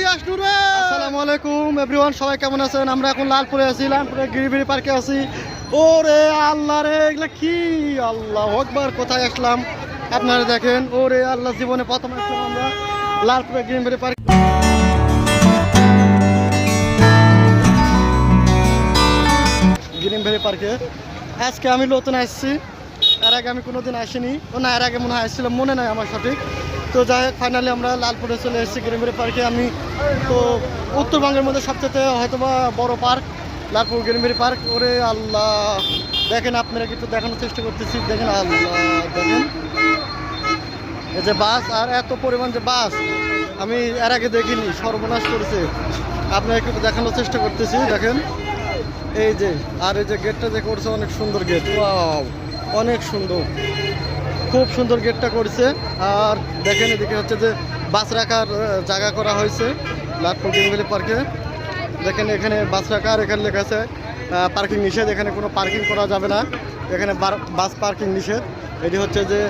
ইতিহাস নূরে। আসসালামু আলাইকুম এভরিওয়ান সবাই কেমন আছেন? আমরা এখন লালপুরে আছি, লালপুরে গিরিবিরি পার্কে আছি। আল্লাহ রে কি? আল্লাহ আকবার, কোথায় আসলাম? আপনারা দেখেন আল্লাহ, জীবনে প্রথম আসলাম আমরা লালপুরে গিরিবিরি পার্ক। পার্কে। আজকে আমি নতুন আসছি, এর আগে আমি কোনোদিন আসিনি। না, এর আগে মনে হয় আসছিলাম মনে নাই আমার সঠিক। তো যাই হোক ফাইনালি আমরা লালপুরে চলে এসেছি ভ্যালি পার্কে আমি তো উত্তরবঙ্গের মধ্যে সবচেয়ে হয়তো বা বড় পার্ক লালপুর ভ্যালি পার্ক ওরে আল্লাহ। দেখেন আপনারা কিন্তু দেখানোর চেষ্টা করতেছি। দেখেন আল্লাহ, দেখেন। এই যে বাস, আর এত পরিমাণ যে বাস, আমি এর আগে দেখিনি, সর্বনাশ করেছে। আপনারা একটু দেখানোর চেষ্টা করতেছি, দেখেন। এই যে, আর এই যে গেটটা যে করছে, অনেক সুন্দর গেট অনেক সুন্দর। খুব সুন্দর গেটটা করছে। আর দেখেন এদিকে হচ্ছে যে বাস রাখার জায়গা করা হয়েছে লাটপুর ডিঙ্গলি পার্কে দেখেন এখানে বাস রাখার এখানে লেখা আছে পার্কিং নিষেধ এখানে কোনো পার্কিং করা যাবে না। এখানে বাস পার্কিং নিষেধ। এটি হচ্ছে যে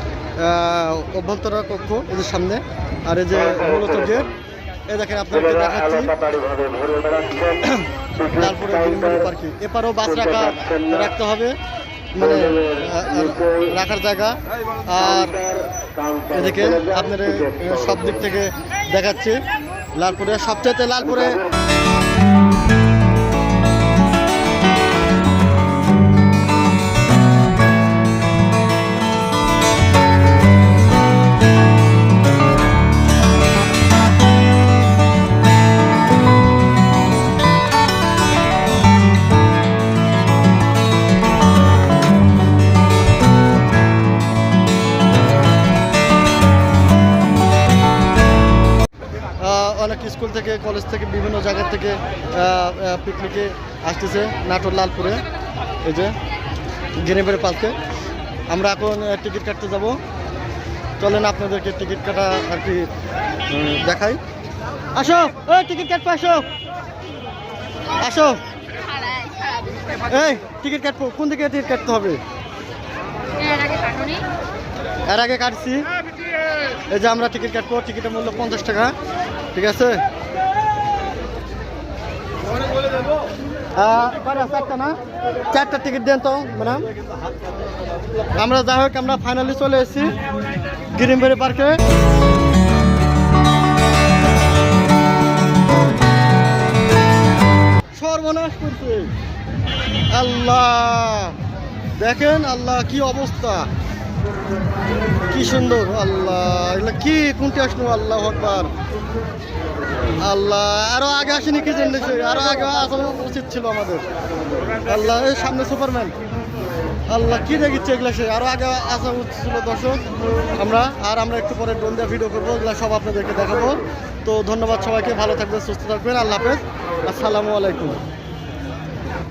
অভ্যন্তর কক্ষ এদের সামনে। আর এই যে মূলত গেট এ দেখেন আপনাকে দেখাচ্ছি। তারপরে পার্কে এপারেও বাস রাখা রাখতে হবে। মানে রাখার জায়গা। আর এদিকে আপনার সব দিক থেকে দেখাচ্ছি। লালপুরে সবচেয়ে লালপুরে অনেক স্কুল থেকে, কলেজ থেকে, বিভিন্ন জায়গা থেকে পিকনিকে আসতেছে নাটোর লালপুরে। এই যে, গেনেবের পার্কে আমরা এখন টিকিট কাটতে যাব। চলেন আপনাদেরকে টিকিট কাটা আর কি দেখাই। আসো! ওই টিকিট কাটবো, আসো! আসো! এই, টিকিট কাটবো। কোন দিকে টিকিট কাটতে হবে? এর আগে কাটছি। এই যে, আমরা টিকিট কাটবো। টিকিটের মূল্য পঞ্চাশ টাকা। ঠিক আছে? চারটা না? টিকিট দেন তো, ম্যাডাম। আমরা যাই হোক, আমরা ফাইনালি চলে এসেছি গ্রিনবেরি পার্কে। সর্বনাশ করছে। আল্লাহ। দেখেন আল্লাহ কি অবস্থা। কি সুন্দর, আল্লাহ। এগুলো কি কোনটি আসলো? আল্লাহ আকবার। আল্লাহ, আরও আগে আসেনি কি জন্য? আরও আগে আসা উচিত ছিল আমাদের। আল্লাহ, এই সামনে সুপারম্যান। আল্লাহ, কি দেখিচ্ছে এগুলো সে? আরও আগে আসা উচিত ছিল দর্শক, আমরা। আর আমরা একটু পরে ড্রোন ভিডিও করব, এগুলো সব আপনাদেরকে দেখাবো। তো ধন্যবাদ সবাইকে, ভালো থাকবেন, সুস্থ থাকবেন, আল্লাহ হাফেজ। আসসালামু আলাইকুম।